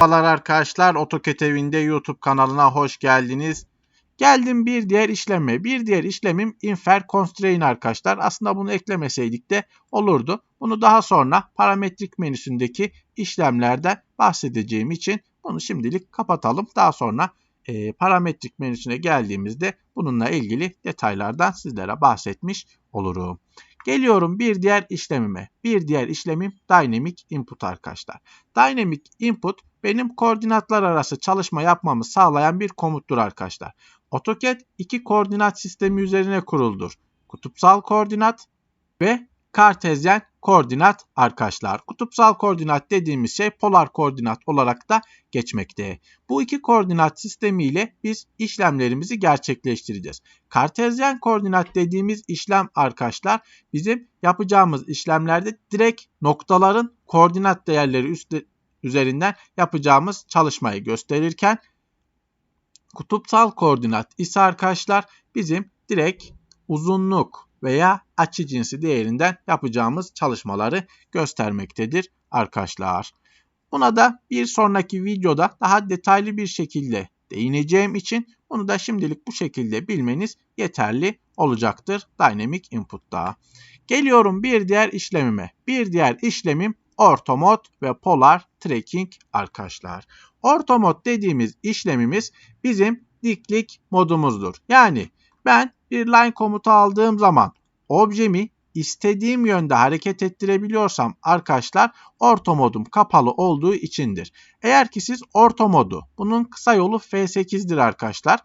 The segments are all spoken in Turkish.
arkadaşlar. AutoCAD evinde YouTube kanalına hoş geldiniz. Geldim bir diğer işleme. Bir diğer işlemim infer constraint arkadaşlar. Aslında bunu eklemeseydik de olurdu. Bunu daha sonra parametrik menüsündeki işlemlerden bahsedeceğim için bunu şimdilik kapatalım. Daha sonra e, parametrik menüsüne geldiğimizde bununla ilgili detaylardan sizlere bahsetmiş olurum. Geliyorum bir diğer işlemime. Bir diğer işlemim Dynamic Input arkadaşlar. Dynamic Input benim koordinatlar arası çalışma yapmamı sağlayan bir komuttur arkadaşlar. AutoCAD iki koordinat sistemi üzerine kuruldur. Kutupsal koordinat ve kartezyen koordinat arkadaşlar. Kutupsal koordinat dediğimiz şey polar koordinat olarak da geçmekte. Bu iki koordinat sistemi ile biz işlemlerimizi gerçekleştireceğiz. Kartezyen koordinat dediğimiz işlem arkadaşlar bizim yapacağımız işlemlerde direkt noktaların koordinat değerleri üstte, üzerinden yapacağımız çalışmayı gösterirken kutupsal koordinat ise arkadaşlar bizim direkt uzunluk veya açı cinsi değerinden yapacağımız çalışmaları göstermektedir arkadaşlar. Buna da bir sonraki videoda daha detaylı bir şekilde değineceğim için bunu da şimdilik bu şekilde bilmeniz yeterli olacaktır Dynamic Input'ta. Geliyorum bir diğer işlemime. Bir diğer işlemim ortomod ve polar tracking arkadaşlar. Ortomod dediğimiz işlemimiz bizim diklik modumuzdur. Yani ben bir line komutu aldığım zaman objemi istediğim yönde hareket ettirebiliyorsam arkadaşlar orto modum kapalı olduğu içindir. Eğer ki siz orto modu bunun kısa yolu F8'dir arkadaşlar.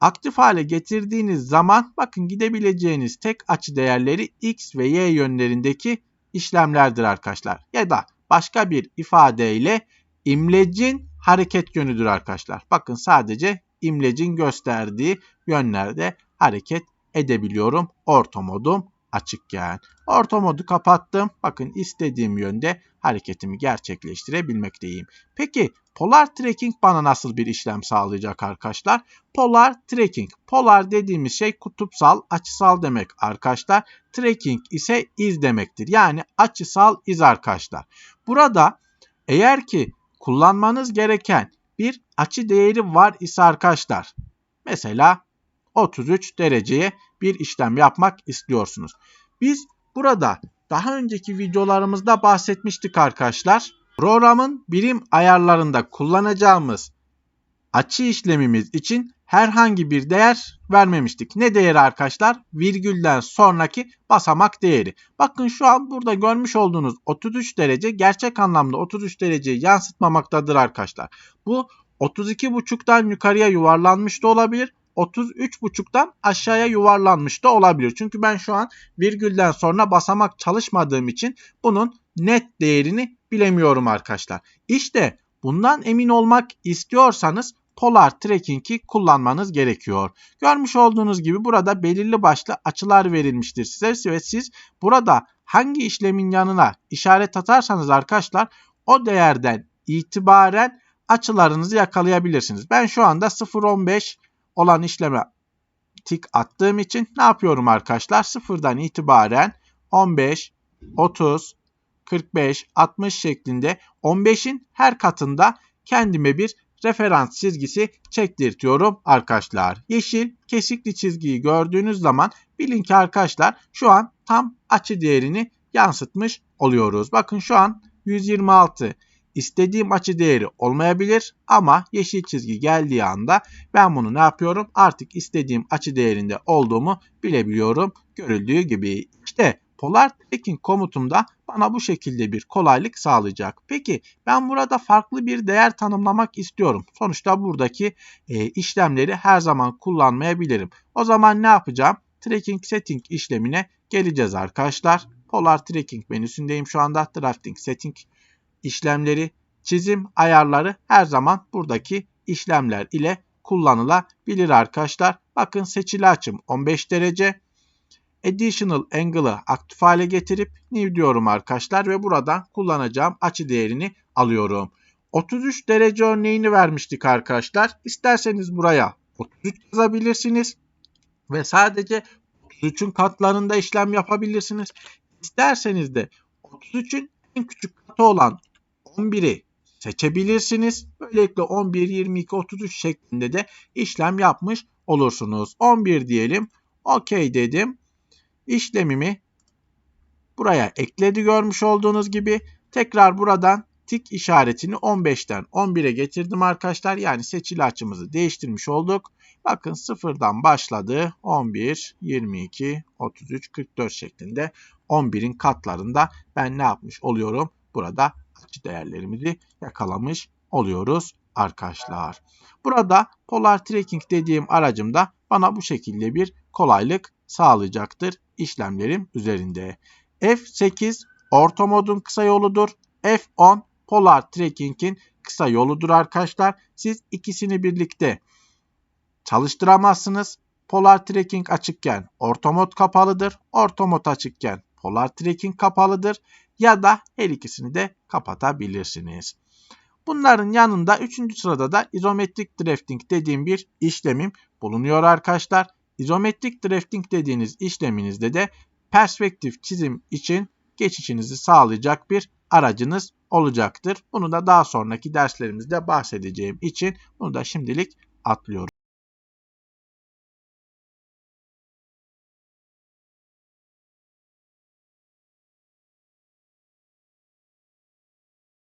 Aktif hale getirdiğiniz zaman bakın gidebileceğiniz tek açı değerleri X ve Y yönlerindeki işlemlerdir arkadaşlar. Ya da başka bir ifadeyle imlecin hareket yönüdür arkadaşlar. Bakın sadece imlecin gösterdiği yönlerde hareket edebiliyorum. Orta modum açıkken. Orta modu kapattım. Bakın istediğim yönde hareketimi gerçekleştirebilmekteyim. Peki polar tracking bana nasıl bir işlem sağlayacak arkadaşlar? Polar tracking. Polar dediğimiz şey kutupsal, açısal demek arkadaşlar. Tracking ise iz demektir. Yani açısal iz arkadaşlar. Burada eğer ki kullanmanız gereken bir açı değeri var ise arkadaşlar. Mesela 33 dereceye bir işlem yapmak istiyorsunuz. Biz burada daha önceki videolarımızda bahsetmiştik arkadaşlar. Programın birim ayarlarında kullanacağımız açı işlemimiz için herhangi bir değer vermemiştik. Ne değeri arkadaşlar? Virgülden sonraki basamak değeri. Bakın şu an burada görmüş olduğunuz 33 derece gerçek anlamda 33 dereceyi yansıtmamaktadır arkadaşlar. Bu 32.5'tan yukarıya yuvarlanmış da olabilir. 33.5'tan aşağıya yuvarlanmış da olabilir. Çünkü ben şu an virgülden sonra basamak çalışmadığım için bunun net değerini bilemiyorum arkadaşlar. İşte bundan emin olmak istiyorsanız Polar Tracking'i kullanmanız gerekiyor. Görmüş olduğunuz gibi burada belirli başlı açılar verilmiştir size ve siz burada hangi işlemin yanına işaret atarsanız arkadaşlar o değerden itibaren açılarınızı yakalayabilirsiniz. Ben şu anda 0.15 olan işleme tik attığım için ne yapıyorum arkadaşlar? Sıfırdan itibaren 15, 30, 45, 60 şeklinde 15'in her katında kendime bir referans çizgisi çektirtiyorum arkadaşlar. Yeşil kesikli çizgiyi gördüğünüz zaman bilin ki arkadaşlar şu an tam açı değerini yansıtmış oluyoruz. Bakın şu an 126 istediğim açı değeri olmayabilir ama yeşil çizgi geldiği anda ben bunu ne yapıyorum? Artık istediğim açı değerinde olduğumu bilebiliyorum. Görüldüğü gibi işte Polar Tracking komutumda bana bu şekilde bir kolaylık sağlayacak. Peki ben burada farklı bir değer tanımlamak istiyorum. Sonuçta buradaki e, işlemleri her zaman kullanmayabilirim. O zaman ne yapacağım? Tracking Setting işlemine geleceğiz arkadaşlar. Polar Tracking menüsündeyim şu anda. Drafting Setting işlemleri, çizim ayarları her zaman buradaki işlemler ile kullanılabilir arkadaşlar. Bakın seçili açım 15 derece. Additional Angle'ı aktif hale getirip New diyorum arkadaşlar ve buradan kullanacağım açı değerini alıyorum. 33 derece örneğini vermiştik arkadaşlar. İsterseniz buraya 33 yazabilirsiniz ve sadece 33'ün katlarında işlem yapabilirsiniz. İsterseniz de 33'ün en küçük katı olan 11'i seçebilirsiniz. Böylelikle 11, 22, 33 şeklinde de işlem yapmış olursunuz. 11 diyelim. OK dedim. İşlemimi buraya ekledi görmüş olduğunuz gibi. Tekrar buradan tik işaretini 15'ten 11'e getirdim arkadaşlar. Yani seçili açımızı değiştirmiş olduk. Bakın sıfırdan başladı. 11, 22, 33, 44 şeklinde 11'in katlarında ben ne yapmış oluyorum? Burada açı değerlerimizi yakalamış oluyoruz arkadaşlar. Burada Polar Tracking dediğim aracımda bana bu şekilde bir kolaylık sağlayacaktır işlemlerim üzerinde. F8 orta modun kısa yoludur. F10 Polar Tracking'in kısa yoludur arkadaşlar. Siz ikisini birlikte çalıştıramazsınız. Polar Tracking açıkken orta mod kapalıdır. Orta mod açıkken Polar Tracking kapalıdır. Ya da her ikisini de kapatabilirsiniz. Bunların yanında 3. sırada da izometrik drafting dediğim bir işlemim bulunuyor arkadaşlar. İzometrik drafting dediğiniz işleminizde de perspektif çizim için geçişinizi sağlayacak bir aracınız olacaktır. Bunu da daha sonraki derslerimizde bahsedeceğim için bunu da şimdilik atlıyorum.